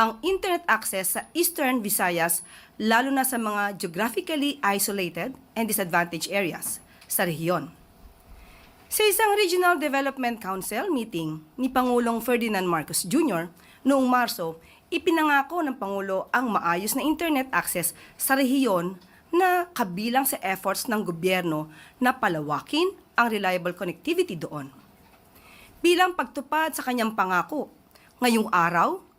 ang internet access sa Eastern Visayas lalo na sa mga geographically isolated and disadvantaged areas sa rehiyon. Sa isang Regional Development Council meeting ni Pangulong Ferdinand Marcos Jr. noong Marso, ipinangako ng Pangulo ang maayos na internet access sa rehiyon na kabilang sa efforts ng gobyerno na palawakin ang reliable connectivity doon. Bilang pagtupad sa kanyang pangako, ngayong araw,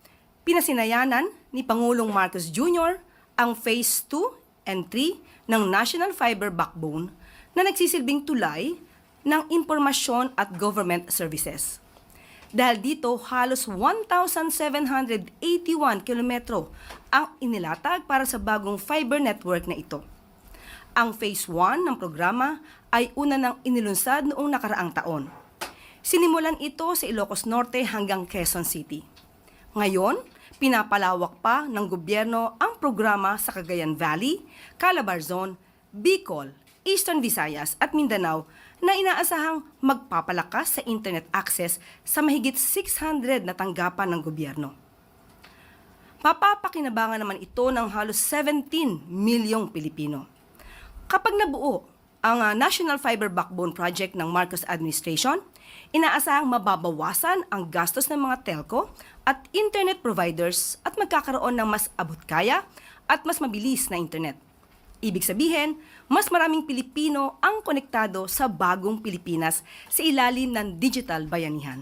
pinasinayanan ni Pangulong Marcos Jr. ang Phase 2 and 3 ng National Fiber Backbone na nagsisilbing tulay ng impormasyon at government services. Dahil dito, halos 1,781 kilometro ang inilatag para sa bagong fiber network na ito. Ang Phase 1 ng programa ay una nang inilunsad noong nakaraang taon. Sinimulan ito sa Ilocos Norte hanggang Quezon City. Ngayon, pinapalawak pa ng gobyerno ang programa sa Cagayan Valley, Calabarzon, Bicol, Eastern Visayas at Mindanao na inaasahang magpapalakas sa internet access sa mahigit 600 na tanggapan ng gobyerno. Mapapakinabangan naman ito ng halos 17 milyong Pilipino. Kapag nabuo ang ah, National Fiber Backbone Project ng Marcos Administration, inaasahang mababawasan ang gastos ng mga telco at internet providers at magkakaroon ng mas abot-kaya at mas mabilis na internet. Ibig sabihin, mas maraming Pilipino ang konektado sa bagong Pilipinas sa ilalim ng digital bayanihan.